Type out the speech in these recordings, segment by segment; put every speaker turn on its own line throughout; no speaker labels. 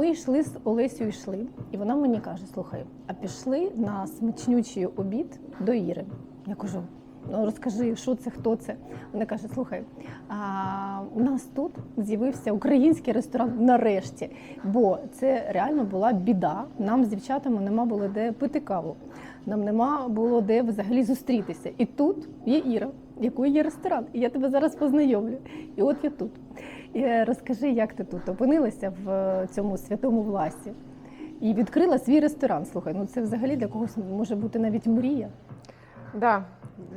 ми йшли з Олесю, йшли, і вона мені каже: слухай, а пішли на смачнючий обід до Іри. Я кажу. Ну, розкажи, що це, хто це. Вона каже: слухай, а, у нас тут з'явився український ресторан нарешті, бо це реально була біда. Нам з дівчатами нема було де пити каву. Нам нема було де взагалі зустрітися. І тут є Іра, якої є ресторан. І я тебе зараз познайомлю. І от я тут. І е, розкажи, як ти тут опинилася в е, цьому святому власі і відкрила свій ресторан. Слухай, ну це взагалі для когось може бути навіть мрія.
Да,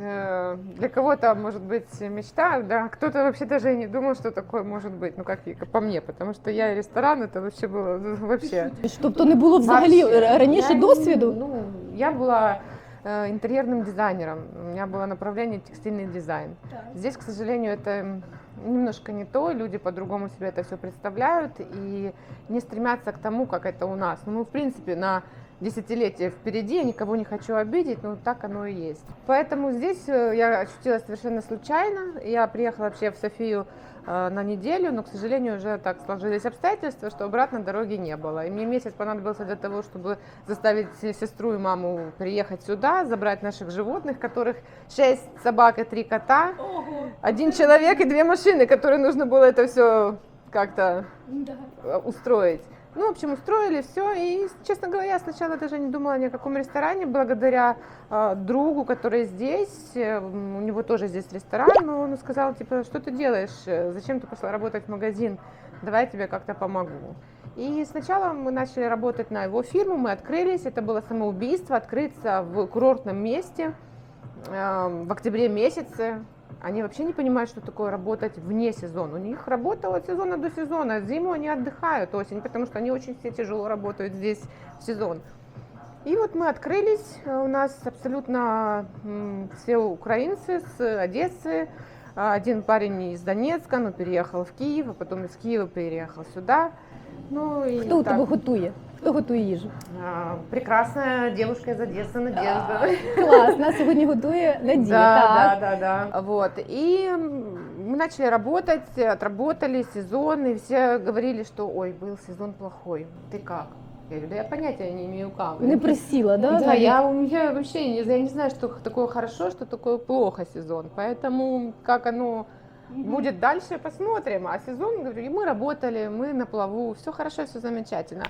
э, для кого-то может быть мечта, да, кто-то вообще даже и не думал, что такое может быть, ну как и по мне, потому что я и ресторан, это вообще было ну, вообще.
Тобто не було взагалі
Вообще.
раніше
Я не-
досвіду.
Ну, я была э, интерьерным дизайнером, у меня было направление текстильный дизайн. Здесь, к сожалению, это немножко не то, люди по-другому себе это все представляют и не стремятся к тому, как это у нас. Ну, мы, в принципе, на десятилетие впереди, я никого не хочу обидеть, но так оно и есть. Поэтому здесь э, я очутилась совершенно случайно. Я приехала вообще в Софию э, на неделю, но, к сожалению, уже так сложились обстоятельства, что обратно дороги не было. И мне месяц понадобился для того, чтобы заставить сестру и маму приехать сюда, забрать наших животных, которых шесть собак и три кота, один человек и две машины, которые нужно было это все как-то э, устроить. Ну, в общем, устроили все. И, честно говоря, я сначала даже не думала ни о каком ресторане, благодаря э, другу, который здесь. э, у него тоже здесь ресторан, но он сказал, типа, что ты делаешь? Зачем ты пошла работать в магазин? Давай я тебе как-то помогу. И сначала мы начали работать на его фирму, мы открылись. Это было самоубийство, открыться в курортном месте э, в октябре месяце. Они вообще не понимают, что такое работать вне сезона. У них работа от сезона до сезона. Зиму они отдыхают, осень, потому что они очень все тяжело работают здесь в сезон. И вот мы открылись, у нас абсолютно все украинцы с Одессы, один парень из Донецка, но переехал в Киев, а потом из Киева переехал сюда. Ну, и
Хто у
так.
тебе готує? Хто готує їжу?
А, прекрасная девушка из Одессы, Надежда.
Клас, нас сьогодні готує Надія.
Да,
так.
да, да, да. Вот. И м, мы начали работать, отработали сезон, и все говорили, что ой, был сезон плохой. Ты как? Я говорю, да я понятия не имею как.
Не присіла, да?
Да,
навіть?
я, у меня вообще не, я не знаю, что такое хорошо, что такое плохо сезон. Поэтому как оно будет дальше, посмотрим. А сезон, говорю, и мы работали, мы на плаву, все хорошо, все замечательно.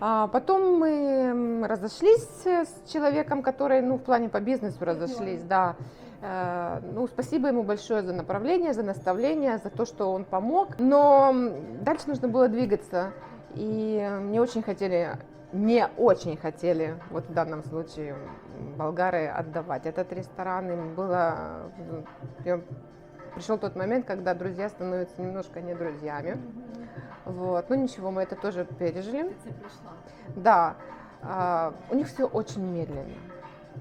А потом мы разошлись с человеком, который, ну, в плане по бизнесу разошлись, да. Э, Ну, спасибо ему большое за направление, за наставление, за то, что он помог. Но дальше нужно было двигаться. И мне очень хотели, не очень хотели, вот в данном случае, болгары отдавать этот ресторан. Им было... Пришел тот момент, когда друзья становятся немножко не друзьями. Вот. Ну ничего, мы это тоже пережили. Да, а, у них все очень медленно.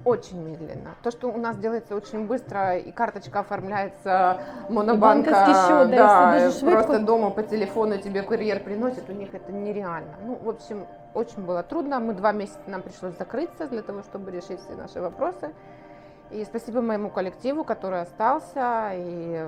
Очень медленно. То, что у нас делается очень быстро, и карточка оформляется, монобанка,
счет, да, даже швидко.
просто дома по телефону тебе курьер приносит, у них это нереально. Ну, в общем, очень было трудно. Мы два месяца нам пришлось закрыться для того, чтобы решить все наши вопросы. И спасибо моему коллективу, который остался, и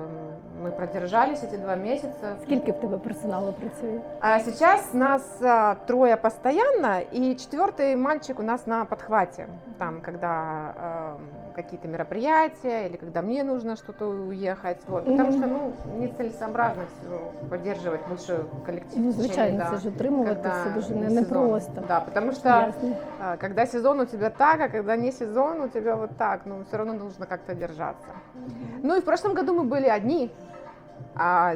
мы продержались эти два месяца.
Скільки в тебе персоналу працює?
А сейчас нас а, трое постоянно, и четвертый мальчик у нас на подхвате. Там, когда а, какие-то мероприятия или когда мне нужно что-то уехать. Вот. Потому
Мгм.
что ну, нецелесообразно всё поддерживать большой коллектив.
Ну, звичайно,
да,
це ж утримувати
когда
все дуже
не
не- непросто.
Да, потому что
Ясно.
а, когда сезон у тебя так, а когда не сезон у тебя вот так, ну все равно нужно как-то держаться. Ну и в прошлом году мы были одни, а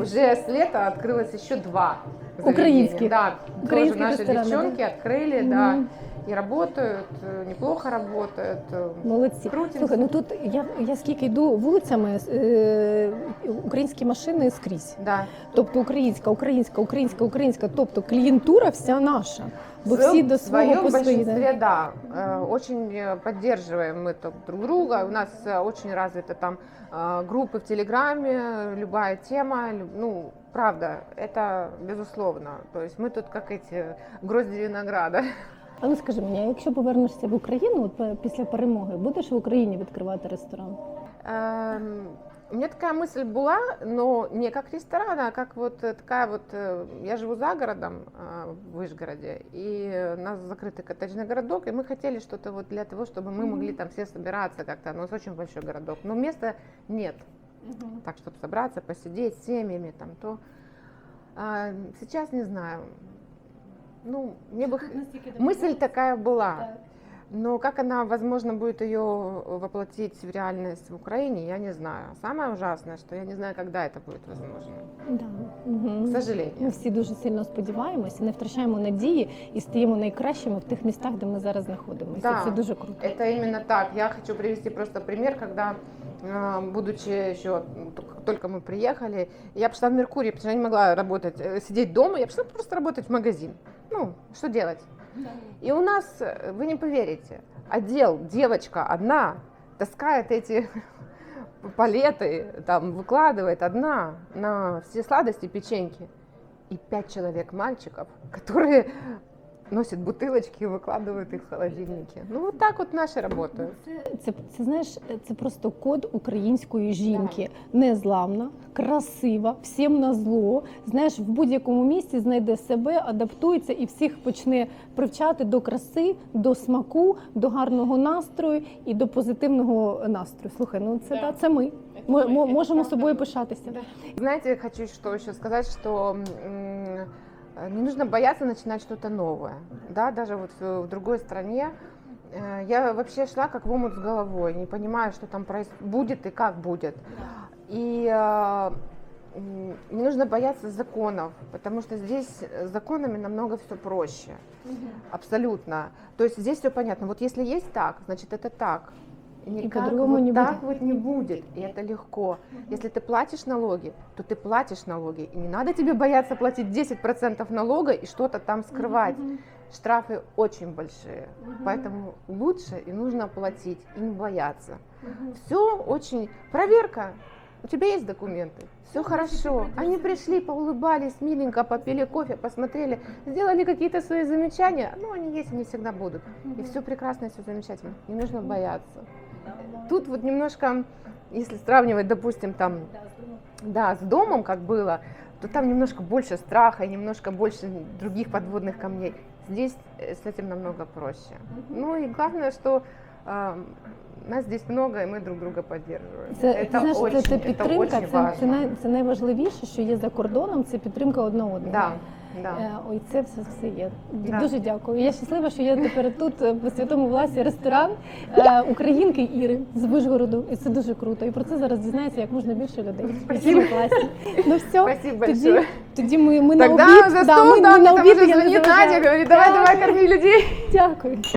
уже с лета открылось еще два. заведения.
Украинских.
Да, тоже
Украинских
наши
ресторанов,
девчонки открыли, да,
Мгм.
и работают, э, неплохо работают. э,
Молодці.
Крутимся.
Слухай, ну тут я, я скільки йду вулицями, е, українські машини скрізь.
Да.
Тобто українська, українська, українська, українська. Тобто клієнтура вся наша. Бо
В
всі до
в
свого
своем
по своїй.
большинстве, да, э, очень э, поддерживаем мы так друг друга. У нас э, очень развиты там э, группы в Телеграме, любая тема, лю- ну, правда, это безусловно. То есть мы тут как эти грозди винограда.
А ну скажи мені, а якщо повернешся в Україну от, пе- після перемоги, будеш в Україні відкривати ресторан?
Эм, У меня такая мысль была, но не как ресторан, а как вот э, такая вот... э, Я живу за городом, э, в Вышгороде, и у нас закрытый коттеджный городок, и мы хотели что-то вот для того, чтобы мы могли там все собираться как-то. У нас очень большой городок, но места нет. Так, чтобы собраться, посидеть с семьями, там то. А, сейчас не знаю. Ну, мне бы... Мысль такая была. Но как она, возможно, будет ее воплотить в реальность в Украине, я не знаю. Самое ужасное, что я не знаю, когда это будет возможно.
Да. Мгм.
К сожалению.
Ми всі дуже сильно сподіваємося, не втрачаємо надії і стаємо найкращими в тих містах, де ми зараз знаходимося.
Да.
Це дуже круто.
Это именно так. Я хочу привести просто пример, когда, э, будучи еще, м, только- только мы приехали, я пришла в Меркурий, потому что я не могла работать, э, сидеть дома, я пришла просто работать в магазин. Ну, что делать? И у нас, э, вы не поверите, отдел, девочка одна таскает эти палеты, там выкладывает одна на все сладости, печеньки. И пять человек мальчиков, которые носят бутылочки и выкладывают их в холодильнике. Ну вот так вот наши работают.
Це, це знаєш, це просто код української жінки. Незламна, красива, всім на зло. Знаєш, в будь-якому місці знайде себе, адаптується і всіх почне привчати до краси, до смаку, до гарного настрою і до позитивного настрою. Слухай, ну це да. це ми. Ми, ми можемо собою пишатися.
Знаете, хочу что еще сказать, что м, не нужно бояться начинать что-то новое. Да, даже вот в, другой стране. Э, Я вообще шла как в омут с головой, не понимая, что там будет и как будет. И э, не нужно бояться законов, потому что здесь с законами намного все проще. Абсолютно. То есть здесь все понятно. Вот если есть так, значит это так. Никак
по-другому
вот
не
так
будет.
вот не будет. И это легко. Если ты платишь налоги, то ты платишь налоги. И не надо тебе бояться платить 10% налога и что-то там скрывать. Штрафы очень большие. Поэтому лучше и нужно платить и не бояться. Все очень... Проверка. У тебя есть документы, все хорошо. Они пришли, поулыбались, миленько, попили кофе, посмотрели, сделали какие-то свои замечания. Ну, они есть, они всегда будут. И все прекрасно, все замечательно. Не нужно бояться. Тут вот немножко, если сравнивать, допустим, там, да, с домом, как было, то там немножко больше страха и немножко больше других подводных камней. Здесь э, с этим намного проще. Ну и главное, что а, нас здесь много, и мы друг друга поддерживаем.
Це
это
ти знаєш,
очень,
це, це
это
підтримка.
очень
Це,
важно.
це, най, це найважливіше, що є за кордоном. Це підтримка одна одного.
Да, Да.
Е, Ой, це все, все є.
Да.
Дуже дякую. Я щаслива, що я тепер тут е, по святому власі ресторан е, українки Іри з Вишгороду. І це дуже круто. І про це зараз дізнається як можна більше людей.
Спасибо.
Ну все,
Спасибо
тоді,
большое.
тоді ми, ми на обід.
за
да, ми,
да,
ми на обід я не.
Надя, говорить, давай, давай, корми людей.
Дякую.